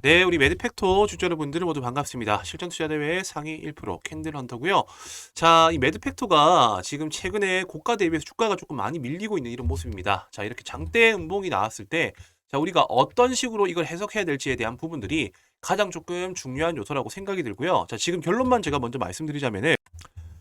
네, 우리 매드팩토 주주 여러분들 모두 반갑습니다. 실전 투자 대회 상위 1% 캔들 헌터고요. 자, 이 매드팩토가 지금 최근에 고가 대비해서 주가가 조금 많이 밀리고 있는 이런 모습입니다. 자, 이렇게 장대 음봉이 나왔을 때 자, 우리가 어떤 식으로 이걸 해석해야 될지에 대한 부분들이 가장 조금 중요한 요소라고 생각이 들고요. 자, 지금 결론만 제가 먼저 말씀드리자면은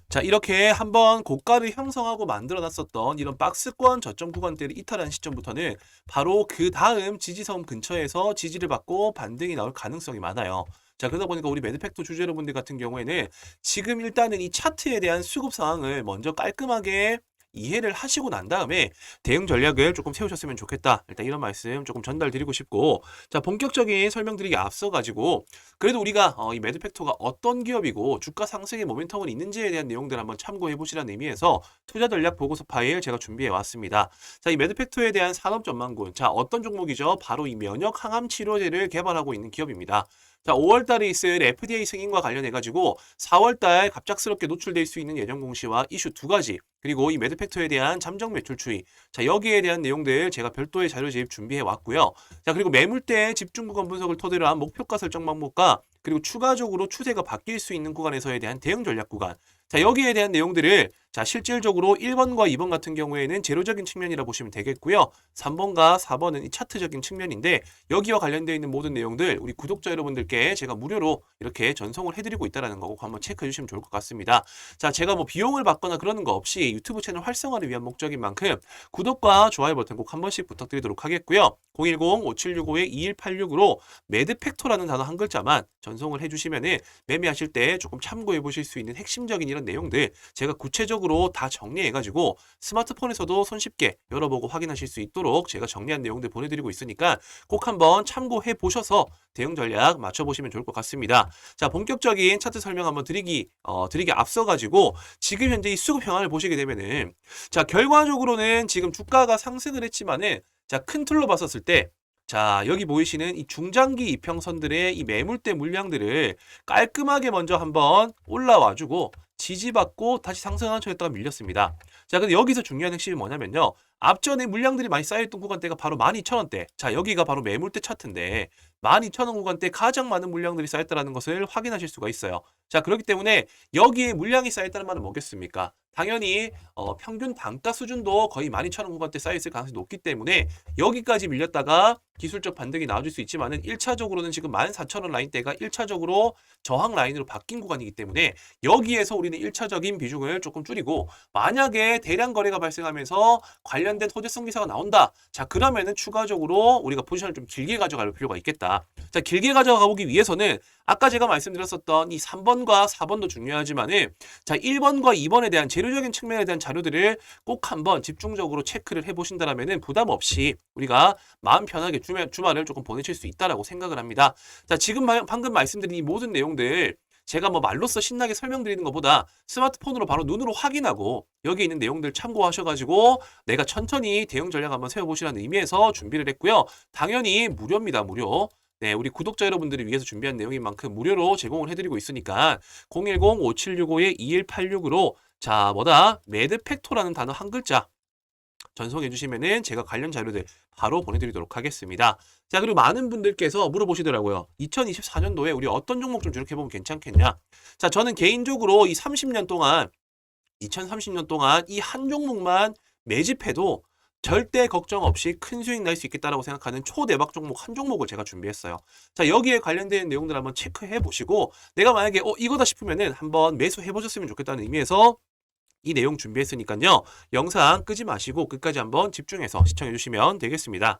자, 이렇게 한번 고가를 형성하고 만들어 놨었던 이런 박스권 저점 구간대를 이탈한 시점부터는 바로 그 다음 지지섬 근처에서 지지를 받고 반등이 나올 가능성이 많아요. 자, 그러다 보니까 우리 매드팩토 주주 여러분들 같은 경우에는 지금 일단은 이 차트에 대한 수급 상황을 먼저 깔끔하게 이해를 하시고 난 다음에 대응 전략을 조금 세우셨으면 좋겠다. 일단 이런 말씀 조금 전달드리고 싶고, 자, 본격적인 설명드리기 앞서 가지고, 그래도 우리가 어, 이 매드팩토가 어떤 기업이고 주가 상승의 모멘텀은 있는지에 대한 내용들 한번 참고해 보시라는 의미에서 투자 전략 보고서 파일 제가 준비해 왔습니다. 자, 이 매드팩토에 대한 산업 전망군. 자, 어떤 종목이죠? 바로 이 면역 항암 치료제를 개발하고 있는 기업입니다. 자, 5월 달에 있을 FDA 승인과 관련해 가지고 4월 달 갑작스럽게 노출될 수 있는 예정 공시와 이슈 두 가지, 그리고 이 매드팩토에 대한 잠정 매출 추이. 자, 여기에 대한 내용들 제가 별도의 자료 제입 준비해 왔고요. 자, 그리고 매물대 집중 구간 분석을 토대로 한 목표가 설정 방법과 그리고 추가적으로 추세가 바뀔 수 있는 구간에서에 대한 대응 전략 구간. 자, 여기에 대한 내용들을 자, 실질적으로 1번과 2번 같은 경우에는 제로적인 측면이라 보시면 되겠고요. 3번과 4번은 이 차트적인 측면인데 여기와 관련되어 있는 모든 내용들 우리 구독자 여러분들께 제가 무료로 이렇게 전송을 해드리고 있다는 거고 한번 체크해 주시면 좋을 것 같습니다. 자, 제가 뭐 비용을 받거나 그러는 거 없이 유튜브 채널 활성화를 위한 목적인 만큼 구독과 좋아요 버튼 꼭 한 번씩 부탁드리도록 하겠고요. 010-5765-2186으로 매드팩토라는 단어 한 글자만 전송을 해주시면은 매매하실 때 조금 참고해 보실 수 있는 핵심적인 이런 내용들 제가 구체적으로 다 정리해가지고 스마트폰에서도 손쉽게 열어보고 확인하실 수 있도록 제가 정리한 내용들 보내드리고 있으니까 꼭 한번 참고해 보셔서 대응 전략 맞춰보시면 좋을 것 같습니다. 자, 본격적인 차트 설명 한번 드리기, 어, 드리기 앞서가지고 지금 현재 이 수급 현황을 보시게 되면은 자, 결과적으로는 지금 주가가 상승을 했지만은 자, 큰 틀로 봤었을 때 자, 여기 보이시는 이 중장기 이평선들의 이 매물대 물량들을 깔끔하게 먼저 한번 올라와 주고 지지받고 다시 상승한 척했다가 밀렸습니다. 자, 근데 여기서 중요한 핵심이 뭐냐면요. 앞전에 물량들이 많이 쌓여있던 구간대가 바로 12,000원대. 자, 여기가 바로 매물대 차트인데 12,000원 구간대 가장 많은 물량들이 쌓였다는 것을 확인하실 수가 있어요. 자, 그렇기 때문에 여기에 물량이 쌓였다는 말은 뭐겠습니까? 당연히 어, 평균 단가 수준도 거의 12,000원 구간대 쌓여있을 가능성이 높기 때문에 여기까지 밀렸다가 기술적 반등이 나와줄 수 있지만 은 1차적으로는 지금 14,000원 라인대가 1차적으로 저항 라인으로 바뀐 구간이기 때문에 여기에서 우리는 1차적인 비중을 조금 줄이고 만약에 대량 거래가 발생하면서 관련된 호재성 기사가 나온다. 자, 그러면은 추가적으로 우리가 포지션을 좀 길게 가져갈 필요가 있겠다. 자, 길게 가져가 보기 위해서는 아까 제가 말씀드렸었던 이 3번과 4번도 중요하지만은 자, 1번과 2번에 대한 재료 적인 측면에 대한 자료들을 꼭 한번 집중적으로 체크를 해 보신다라면은 부담 없이 우리가 마음 편하게 주말, 주말을 조금 보내실 수 있다라고 생각을 합니다. 자, 지금 마- 방금 말씀드린 이 모든 내용들 제가 뭐 말로써 신나게 설명드리는 것보다 스마트폰으로 바로 눈으로 확인하고 여기 있는 내용들 참고하셔가지고 내가 천천히 대응 전략 한번 세워보시라는 의미에서 준비를 했고요. 당연히 무료입니다, 무료. 네, 우리 구독자 여러분들을 위해서 준비한 내용인 만큼 무료로 제공을 해드리고 있으니까 010-5765-2186으로 자, 뭐다? 매드팩토라는 단어 한 글자 전송해 주시면은 제가 관련 자료들 바로 보내드리도록 하겠습니다. 자, 그리고 많은 분들께서 물어보시더라고요. 2024년도에 우리 어떤 종목 좀 주력해보면 괜찮겠냐? 자, 저는 개인적으로 이 30년 동안, 2030년 동안 이 한 종목만 매집해도 절대 걱정 없이 큰 수익 날 수 있겠다라고 생각하는 초대박 종목 한 종목을 제가 준비했어요. 자, 여기에 관련된 내용들 한번 체크해 보시고, 내가 만약에, 어, 이거다 싶으면은 한번 매수해 보셨으면 좋겠다는 의미에서 이 내용 준비했으니까요. 영상 끄지 마시고 끝까지 한번 집중해서 시청해 주시면 되겠습니다.